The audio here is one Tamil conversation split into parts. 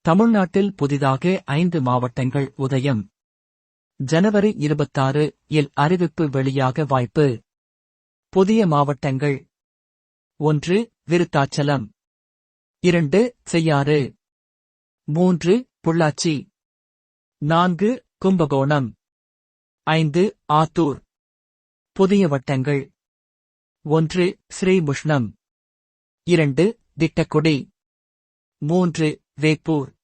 தமிழ்நாட்டில் புதிதாக ஐந்து மாவட்டங்கள் உதயம். ஜனவரி இருபத்தாறு இல் அறிவிப்பு வெளியாக வாய்ப்பு. புதிய மாவட்டங்கள். ஒன்று விருத்தாச்சலம். இரண்டு செய்யாறு. மூன்று பொள்ளாச்சி. நான்கு கும்பகோணம். ஐந்து ஆத்தூர். புதிய வட்டங்கள். ஒன்று ஸ்ரீமுஷ்ணம் இரண்டு திட்டக்குடி. மூன்று வேப்பூர்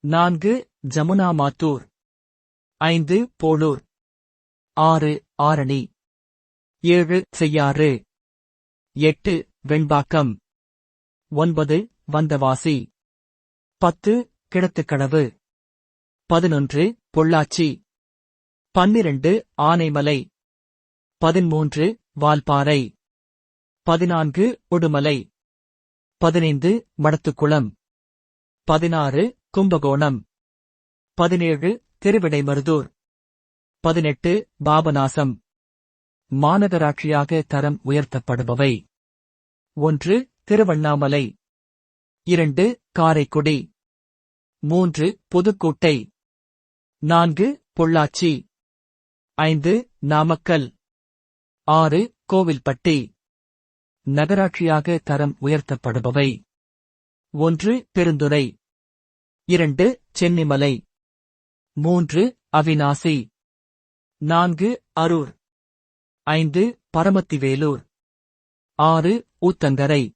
நான்கு ஜமுனா மாத்தூர். ஐந்து போளூர் ஆறு ஆரணி. ஏழு செய்யாறு. எட்டு வெண்பாக்கம். ஒன்பது வந்தவாசி. பத்து கிழத்துக்கடவு. பதினொன்று பொள்ளாச்சி. பன்னிரண்டு ஆனைமலை. பதிமூன்று வால்பாறை. பதினான்கு உடுமலை. பதினைந்து மடத்துக்குளம். பதினாறு கும்பகோணம். பதினேழு திருவிடைமருதூர். பதினெட்டு பாபநாசம். மாநகராட்சியாக தரம் உயர்த்தப்படுபவை. ஒன்று திருவண்ணாமலை. இரண்டு காரைக்குடி. மூன்று புதுக்கோட்டை. நான்கு பொள்ளாச்சி. ஐந்து நாமக்கல். ஆறு கோவில்பட்டி. நகராட்சியாக தரம் உயர்த்தப்படுபவை. ஒன்று பெருந்துறை. இரண்டு சென்னிமலை. மூன்று அவிநாசி. நான்கு அரூர். ஐந்து பரமத்திவேலூர். ஆறு ஊத்தங்கரை.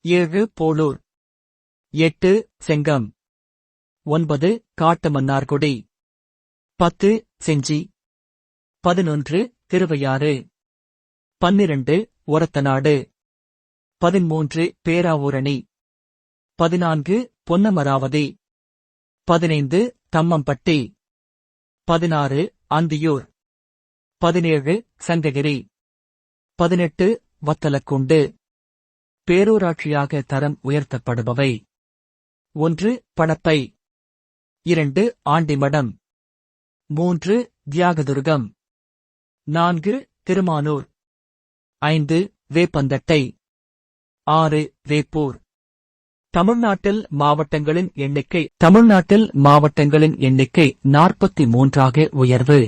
ஏழு போளூர் எட்டு செங்கம். ஒன்பது காட்டுமன்னார்குடி பத்து செஞ்சி. பதினொன்று திருவையாறு. பன்னிரண்டு ஒரத்தநாடு. பதிமூன்று பேராவூரணி. பதினான்கு பொன்னமராவதி. பதினைந்து தம்மம்பட்டி. பதினாறு அந்தியூர். பதினேழு சங்ககிரி. பதினெட்டு வத்தலக்குண்டு. பேரூராட்சியாக தரம் உயர்த்தப்படுபவை. ஒன்று பணப்பை இரண்டு ஆண்டிமடம். மூன்று தியாகதுர்கம். நான்கு திருமானூர். ஐந்து வேப்பந்தட்டை. ஆறு வேப்பூர். தமிழ்நாட்டில் மாவட்டங்களின் எண்ணிக்கை தமிழ்நாட்டில் மாவட்டங்களின் எண்ணிக்கை நாற்பத்தி மூன்றாக உயர்வு.